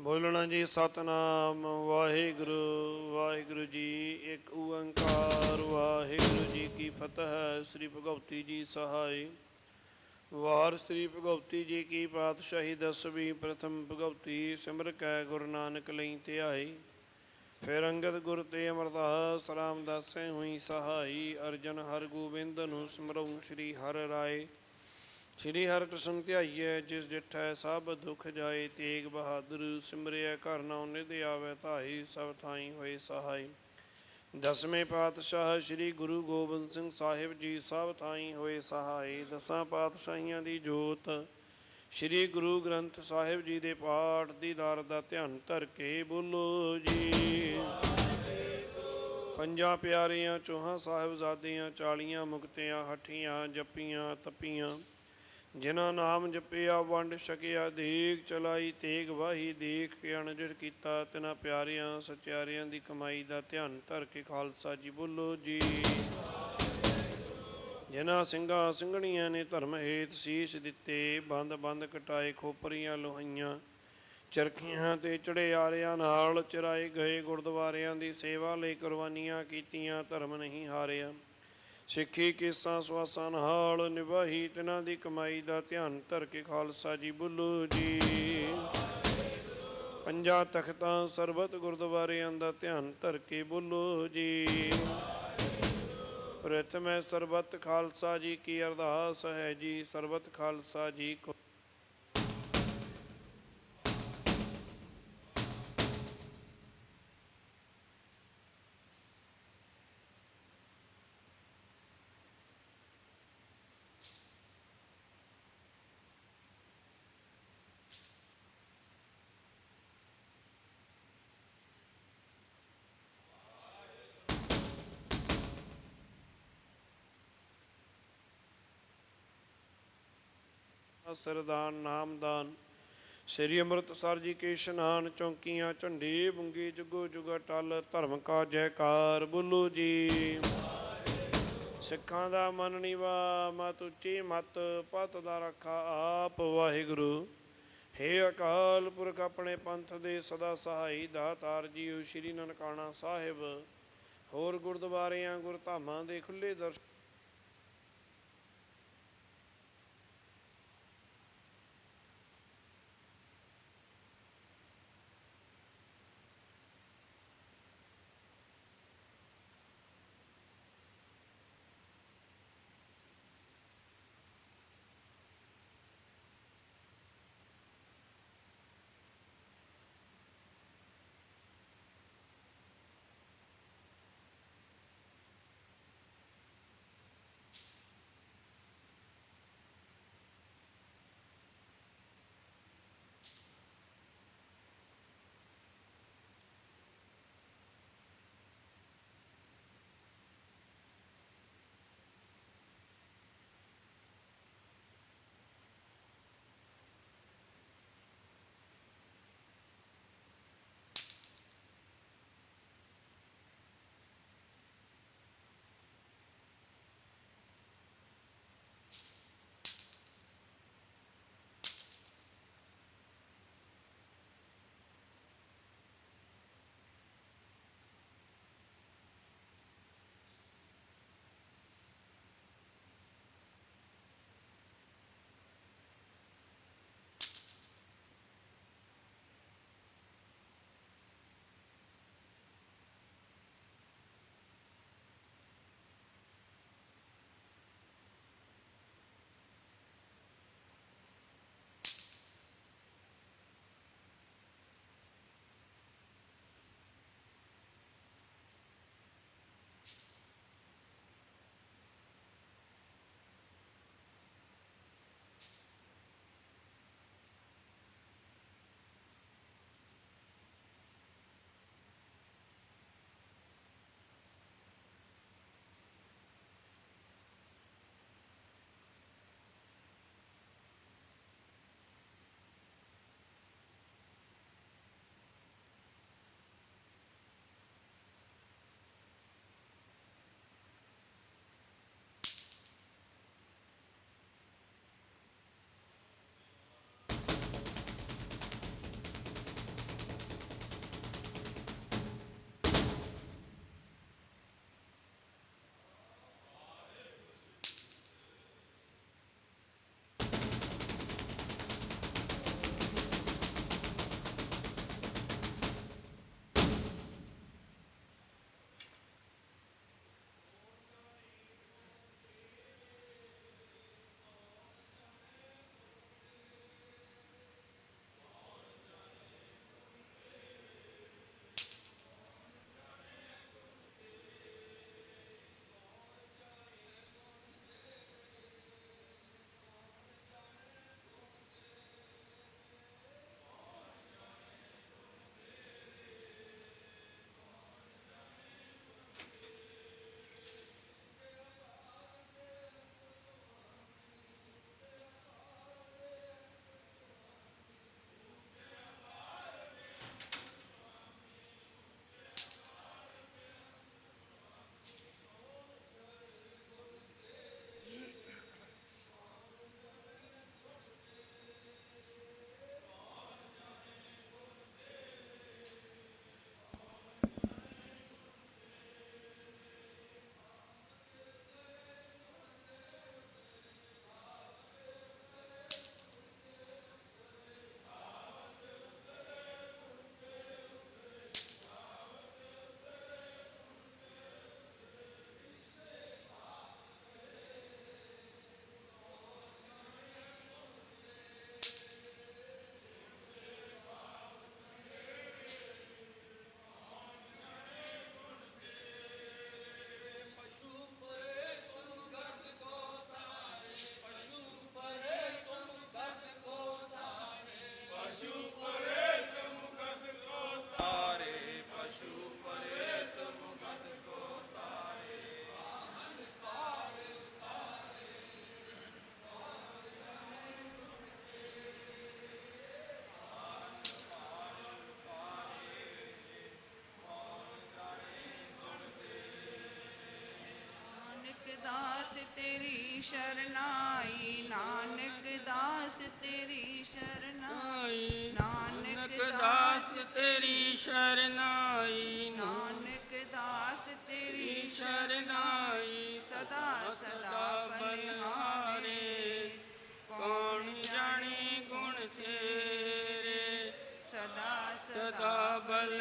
ਬੋਲਣਾ ਜੀ ਸਤਨਾਮ, ਵਾਹਿਗੁਰੂ ਵਾਹਿਗੁਰੂ ਜੀ ਇੱਕ ਓੰਕਾਰ, ਵਾਹਿਗੁਰੂ ਜੀ ਕੀ ਫਤਿਹ, ਸ੍ਰੀ ਭਗਵਤੀ ਜੀ ਸਹਾਈ। ਵਾਰ ਸ੍ਰੀ ਭਗਵਤੀ ਜੀ ਕੀ ਪਾਤਸ਼ਾਹੀ ਦਸਵੀਂ, ਪ੍ਰਥਮ ਭਗਵਤੀ ਸਿਮਰ ਕੈ ਗੁਰੂ ਨਾਨਕ ਲਈ ਧਿਆਈ। ਫਿਰ ਅੰਗਦ ਗੁਰ ਤੇ ਅਮਰਦਾਸ ਰਾਮਦਾਸੈ ਹੋਈ ਸਹਾਈ, ਅਰਜਨ ਹਰ ਗੋਬਿੰਦ ਨੂੰ ਸਿਮਰਉ ਸ੍ਰੀ ਹਰ ਰਾਏ। ਸ੍ਰੀ ਹਰਿਕ੍ਰਿਸ਼ਨ ਧਿਆਈਐ, ਜਿਸ ਡਿਠੈ ਸਭ ਦੁਖ ਜਾਏ, ਤੇਗ ਬਹਾਦਰ ਸਿਮਰਿਆ ਘਰ ਨਾਉ ਨਿਧ ਆਵੇ ਧਾਈ ਸਭ ਥਾਈ ਹੋਏ ਸਹਾਈ। ਦਸਵੇਂ ਪਾਤਸ਼ਾਹ ਸ੍ਰੀ ਗੁਰੂ ਗੋਬਿੰਦ ਸਿੰਘ ਸਾਹਿਬ ਜੀ ਸਭ ਥਾਈ ਹੋਏ ਸਹਾਈ। ਦਸਾਂ ਪਾਤਸ਼ਾਹੀਆਂ ਦੀ ਜੋਤ ਸ੍ਰੀ ਗੁਰੂ ਗ੍ਰੰਥ ਸਾਹਿਬ ਜੀ ਦੇ ਪਾਠ ਦੀ ਦਾਰ ਦਾ ਧਿਆਨ ਧਰ ਕੇ ਬੋਲੋ ਜੀ। ਪੰਜਾਂ ਪਿਆਰੀਆਂ, ਚੋਹਾਂ ਸਾਹਿਬਜ਼ਾਦਿਆਂ, ਚਾਲੀਆਂ ਮੁਕਤਿਆਂ, ਹੱਠੀਆਂ, ਜੱਪੀਆਂ, ਤਪੀਆਂ ਜਿਨ੍ਹਾਂ ਨਾਮ ਜਪਿਆ, ਵੰਡ ਛਕਿਆ ਦੇਖ ਚਲਾਈ, ਤੇਗ ਵਾਹੀ, ਦੇਖ ਕੇ ਅਣਜੜ ਕੀਤਾ, ਤਿਨਾਂ ਪਿਆਰਿਆਂ ਸਚਿਆਰਿਆਂ ਦੀ ਕਮਾਈ ਦਾ ਧਿਆਨ ਧਰ ਕੇ ਖਾਲਸਾ ਜੀ ਬੋਲੋ ਜੀ। ਜਿਨ੍ਹਾਂ ਸਿੰਘਾਂ ਸਿੰਘਣੀਆਂ ਨੇ ਧਰਮ ਹੇਤ ਸੀਸ ਦਿੱਤੇ, ਬੰਦ ਬੰਦ ਕਟਾਏ ਖੋਪਰੀਆਂ ਲੋਹੀਆਂ, ਚਰਖੀਆਂ ਤੇ ਚੜੇ ਆਰਿਆਂ ਨਾਲ ਚਰਾਏ ਗਏ ਗੁਰਦੁਆਰਿਆਂ ਦੀ ਸੇਵਾ ਲਈ ਕੁਰਬਾਨੀਆਂ ਕੀਤੀਆਂ, ਧਰਮ ਨਹੀਂ ਹਾਰਿਆ। ਸਿੱਖੀ ਕੇਸਾਂ ਸਵਾਸਾਂ ਨਾਲ ਨਿਭਾਹੀ, ਤਿਨਾਂ ਦੀ ਕਮਾਈ ਦਾ ਧਿਆਨ ਧਰ ਕੇ ਖਾਲਸਾ ਜੀ ਬੁੱਲੂ ਜੀ। ਪੰਜਾਂ ਤਖਤਾਂ ਸਰਬਤ ਗੁਰਦੁਆਰਿਆਂ ਦਾ ਧਿਆਨ ਧਰ ਕੇ ਬੁੱਲੂ ਜੀ। ਪ੍ਰਥਮੇ ਸਰਬਤ ਖਾਲਸਾ ਜੀ ਕੀ ਅਰਦਾਸ ਹੈ ਜੀ, ਸਰਬਤ ਖਾਲਸਾ ਜੀ ਕੋ ਸਰਦਾਨ ਨਾਮਦਾਨ ਸ੍ਰੀ ਅੰਮ੍ਰਿਤਸਰ ਜੀ ਕੇ ਇਸ਼ਨਾਨ ਚੌਂਕੀਆਂ, ਝੰਡੇ ਬੁੰਗੇ ਜੁਗੋ ਜੁਗਾ ਟਲ, ਧਰਮ ਕਾ ਜੈਕਾਰ ਬੋਲੋ ਜੀ। ਸਿੱਖਾਂ ਦਾ ਮਨ ਨੀਵਾ ਮਤ ਉੱਚੀ ਮਤ, ਪਤ ਦਾ ਰੱਖਾ ਆਪ ਵਾਹਿਗੁਰੂ। ਹੇ ਅਕਾਲ ਪੁਰਖ ਆਪਣੇ ਪੰਥ ਦੇ ਸਦਾ ਸਹਾਈ ਦਾਤਾਰ ਜੀਓ, ਸ਼੍ਰੀ ਨਨਕਾਣਾ ਸਾਹਿਬ। ਹੋਰ ਗੁਰਦੁਆਰਿਆਂ, ਗੁਰਧਾਮਾਂ ਦੇ ਖੁੱਲੇ ਦਰਸ਼ਨ ਦਾਸ ਤੇਰੀ ਸ਼ਰਨਾਈ ਨਾਨਕ ਦਾਸ ਤੇਰੀ ਸ਼ਰਨਾਈ ਨਾਨਕ ਦਾਸ ਤੇਰੀ ਸ਼ਰਨਾਈ ਨਾਨਕ ਦਾਸ ਤੇਰੀ ਸ਼ਰਨਾਈ ਸਦਾ ਸਦਾ ਬਨਹਾਰੇ ਕੌਣ ਜਾਣੇ ਗੁਣ ਤੇਰੇ ਸਦਾ ਸਦਾ ਬਲ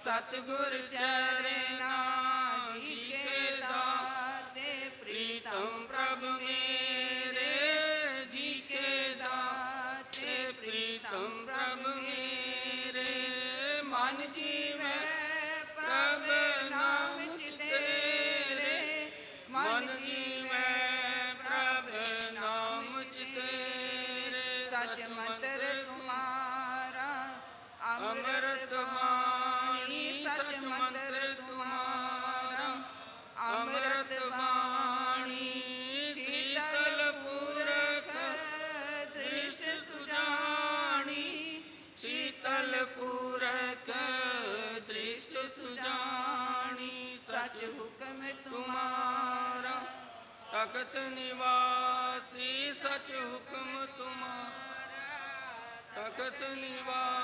ਸਤਿਗੁਰ ਚਰਨਾ ਤਖਤ ਨਿਵਾਸੀ ਸਚ ਹੁਕਮ ਤੁਮਾਰਾ। ਤਖਤ ਨਿਵਾਸੀ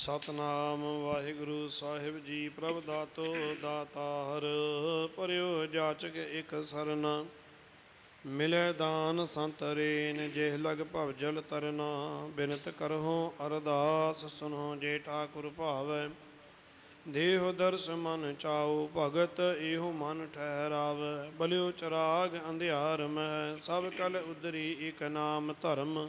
ਸਤਨਾਮ ਵਾਹਿਗੁਰੂ ਸਾਹਿਬ ਜੀ, ਪ੍ਰਭ ਦਾਤੋ ਦਾਤਾਰ ਪਰਿਓ ਜਾਚਕ ਇਕ ਸਰਨ ਮਿਲੇ ਦਾਨ ਸੰਤਰੇਨ ਜਿਹ ਲਗ ਭਵਜਲ ਤਰਨਾ, ਬਿਨਤ ਕਰਹੁ ਅਰਦਾਸ ਸੁਨੋ ਜੇ ਠਾਕੁਰ ਭਾਵੈ। ਦੇਹ ਦਰਸ ਮਨ ਚਾਉ ਭਗਤ, ਇਹੋ ਮਨ ਠਹਿਰਾਵ। ਬਲਿਉ ਚਰਾਗ ਅੰਧਿਆਰ ਮੈਂ ਸਭ ਕਲ ਉਦਰੀ ਇਕ ਨਾਮ ਧਰਮ।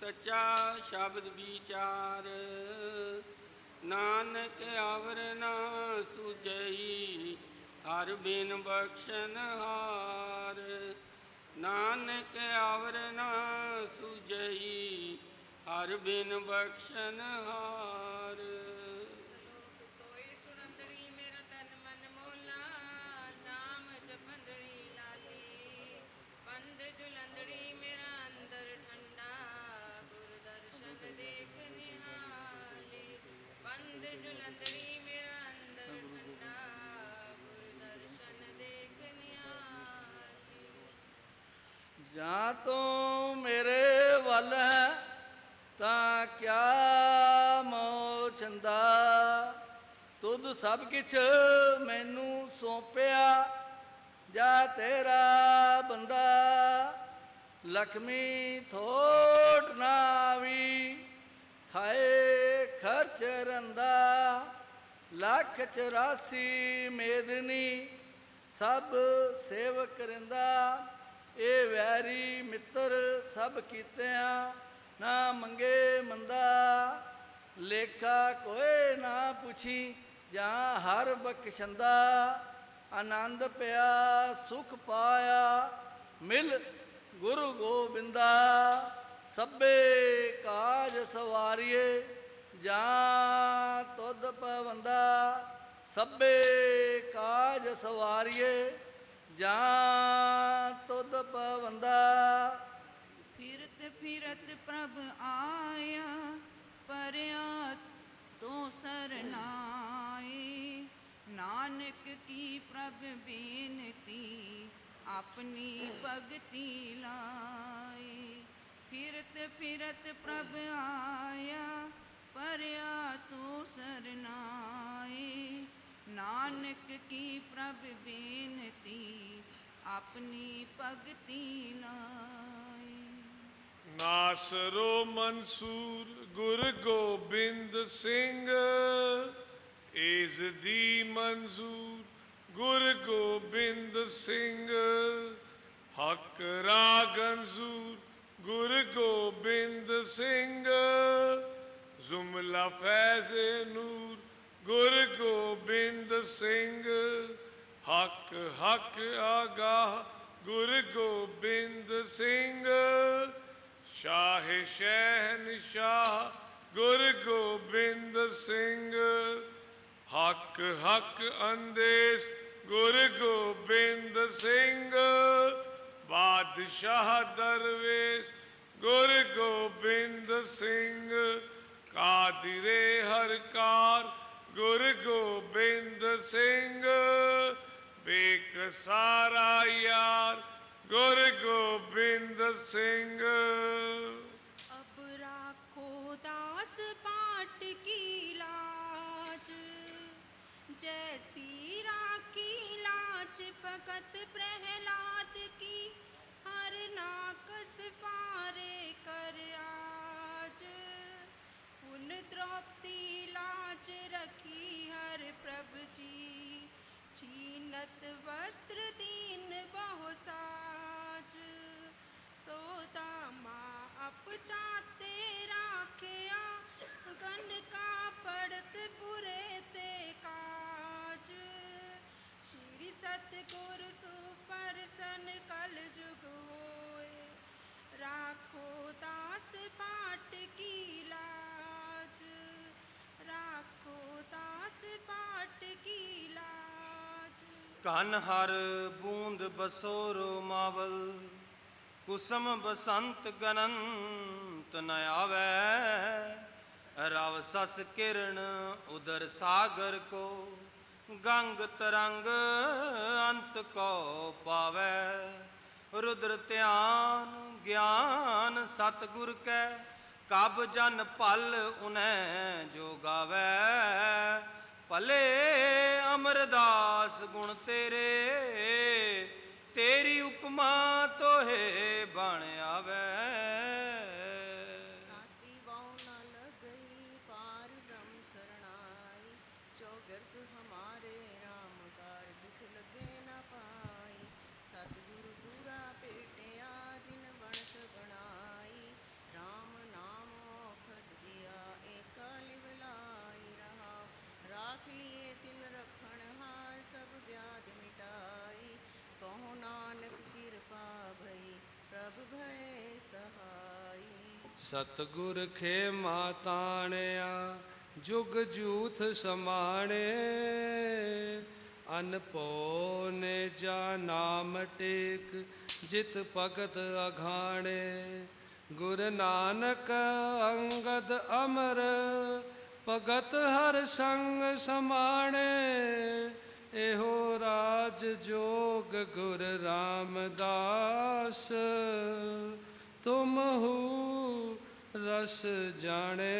ਸੱਚਾ ਸ਼ਬਦ ਵਿਚਾਰ। ਨਾਨਕ ਆਵਰ ਨਾ ਸੁਜਈ ਹਰ ਬਿਨ ਬਖਸ਼ਨ ਹਾਰ। ਨਾਨਕ ਆਵਰ ਨਾ ਸੁਜਈ ਹਰ ਬਿਨ ਬਖਸ਼ਨ ਹਾਰ। ਪੰਧ ਮੇਰਾ ਅੰਦਰ ਠੰਡਾ ਗੁਰ ਦਰਸ਼ਨ ਦੇਖ ਨਿਹਾਲੀ ਜਾਂ ਤੂੰ ਮੇਰੇ ਵੱਲ ਹੈ, ਤਾਂ ਕਿਆ ਮੋ ਚੰਦਾ ਤੁਧ ਸਭ ਕਿਛ ਮੈਨੂੰ ਸੌਂਪਿਆ, ਜਾ ਤੇਰਾ ਬੰਦਾ? ਲਖਮੀ ਥੋਟ ਨਾ ਵੀ ਖਾਏ। ਖਰਚ ਰੰਦਾ ਲੱਖ 84 ਮੇਦਨੀ ਸਭ ਸੇਵਕ ਰਿੰਦਾ ਇਹ ਵੈਰੀ ਮਿੱਤਰ ਸਭ ਕੀਤਿਆਂ ਨਾ ਮੰਗੇ ਮੰਦਾ। ਲੇਖਾ ਕੋਏ ਨਾ ਪੁੱਛੀ ਜਾਂ ਹਰ ਬਖਸ਼ੰਦਾ, ਆਨੰਦ ਪਿਆ, ਸੁਖ ਪਾਇਆ, ਮਿਲ ਗੁਰੂ ਗੋਬਿੰਦਾ। ਸਭੇ ਕਾਜ ਸਵਾਰੀਏ ਜਾਂ ਤੁਧ ਪਵੰਦਾ ਸਭੇ ਕਾਜ ਸਵਾਰੀਏ, ਜਾਂ ਤੁਧ ਪਵੰਦਾ। ਫਿਰਤ ਫਿਰਤ ਪ੍ਰਭ ਆਇਆ ਪਰਿਆ ਤੋ ਸਰਨਾਏ। ਨਾਨਕ ਕੀ ਪ੍ਰਭ ਬੇਨਤੀ, ਆਪਣੀ ਭਗਤੀ ਲਾਏ। ਫਿਰਤ ਫਿਰਤ ਪ੍ਰਭ ਆਇਆ ਪ੍ਰਭ ਬੇਨਤੀ, ਆਪਣੀ ਭਗਤੀ ਲਾਏ ਨਾਸਰੋ ਮਨਸੂਰ ਗੁਰ ਗੋਬਿੰਦ ਸਿੰਘ ਏਸ ਦੀ ਮਨਜ਼ੂਰ ਗੁਰ ਗੋਬਿੰਦ ਸਿੰਘ। ਹਕ ਰਾਗਨਜ਼ੂਰ ਗੁਰ ਗੋਬਿੰਦ ਸਿੰਘ। ਜ਼ੁਮਲਾ ਫੈਜ਼ ਨੂਰ ਗੁਰ ਗੋਬਿੰਦ ਸਿੰਘ। ਹੱਕ, ਹਕ ਆਗਾਹ ਗੁਰ ਗੋਬਿੰਦ ਸਿੰਘ। ਸ਼ਾਹ ਸ਼ਹਿਨਸ਼ਾਹ ਗੁਰ ਗੋਬਿੰਦ ਸਿੰਘ। ਹੱਕ ਹੱਕ ਅੰਦੇਸ ਗੁਰ ਗੋਬਿੰਦ ਸਿੰਘ। ਬਾਦਸ਼ਾਹ ਦਰਵੇਸ਼ ਗੁਰ ਗੋਬਿੰਦ ਸਿੰਘ। ਕਾਦਿਰੇ ਹਰਕਾਰ ਗੁਰ ਗੋਬਿੰਦ ਸਿੰਘ। ਬੇਕ ਸਾਰਾ ਯਾਰ ਗੁਰ ਗੋਬਿੰਦ ਸਿੰਘ अब राखो दास पाट की लाज जैसी राखी लाज भगत प्रहलाद की हर नाकस फारे कर आज फुल द्रौपदी लाज रखी हर प्रभ जी छीनत वस्त्र दीन बहु साज सोता मां अपता ते राखिया गन का पड़त बुरे ते काज श्री सतगुर सुपरसन कल जुग होए राखो ਕਨ ਹਰ ਬੂੰਦ ਬਸੋਰੋ ਮਾਵਲ, ਕੁਸਮ ਬਸੰਤ ਗਨੰਤ ਨ ਆਵੈ। ਰਵ ਸਸ ਕਿਰਨ ਉਦਰ ਸਾਗਰ ਕੋ, ਗੰਗ ਤਰੰਗ ਅੰਤ ਕੋ ਪਾਵੈ। ਰੁਦਰ ਧਿਆਨ ਗਿਆਨ ਸਤਿਗੁਰ ਕੈ, ਕਬ ਜਨ ਭਲ ਉਨੈ ਜੋ ਗਾਵੈ। ਭਲੇ ਅਮਰਦਾਸ ਗੁਣ ਤੇਰੇ ਤੇਰੀ ਉਪਮਾ ਤੋਹੇ ਬਣ ਆਵੈ। ਪ੍ਰਭ ਭੈ ਸਹਾਈ। ਸਤਗੁਰ ਖੇ ਮਾਤਾਣਿਆ, ਜੁਗ ਜੂਥ ਸਮਾਣੇ। ਅਨਪੋ ਨੇ ਜਾ ਨਾਮ ਟੇਕ, ਜਿਤ ਭਗਤ ਅਘਾਣੇ। ਗੁਰ ਨਾਨਕ ਅੰਗਦ ਅਮਰ, ਭਗਤ ਹਰ ਸੰਗ ਸਮਾਣੇ। ਇਹੋ ਰਾਜ ਜੋਗ ਗੁਰ ਰਾਮਦਾਸ। ਤੁਮ ਹੂ ਰਸ ਜਾਣੇ।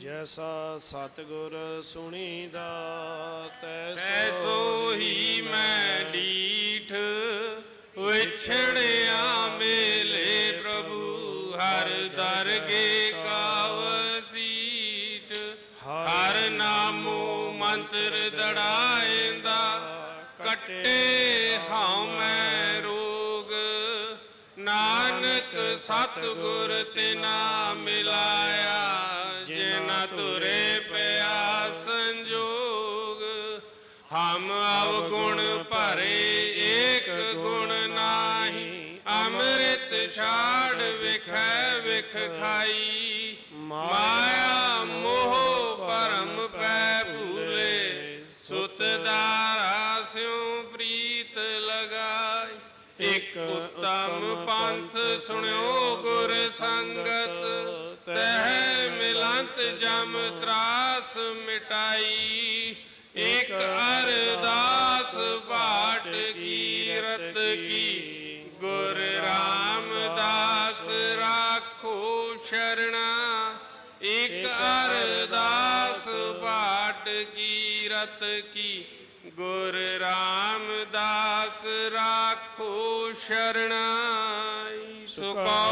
ਜੈਸਾ ਸਤਿਗੁਰ ਸੁਣੀਦਾ ਤੈਸੋ ਹੀ ਮੈਂ ਡੀਠ ਵਿਛੜਿਆ ਸਤਿਗੁਰ ਤਿਨਾ ਮਿਲਾਇਆ ਜਿਨਾ ਤੁਰੇ ਪਿਆ ਸੰਜੋਗ। ਹਮ ਅਵਗੁਣ ਭਰੇ ਏਕ ਗੁਣ ਨਾਹੀ, ਅੰਮ੍ਰਿਤ ਛਾੜ ਵਿਖੈ ਵਿਖ ਖਾਈ। ਮਾਇਆ ਮੋਹ ਉਤਮ ਪੰਥ ਸੁਣਿਓ ਗੁਰ ਸੰਗਤ, ਤਹਿ ਮਿਲੰਤ ਜਮ ਤਰਾਸ ਮਿਟਾਈ। ਇਕ ਅਰਦਾਸ ਬਾਟ ਕੀਰਤ ਕੀ, ਗੁਰ ਰਾਮਦਾਸ ਰਾਖੋ ਸ਼ਰਣਾ। ਇਕ ਅਰਦਾਸ ਬਾਟ ਕੀਰਤ ਕੀ ਗੁਰ ਰਾਮਦਾਸ ਰਾਖੋ ਸ਼ਰਣਾਈ। ਸੁਖੋ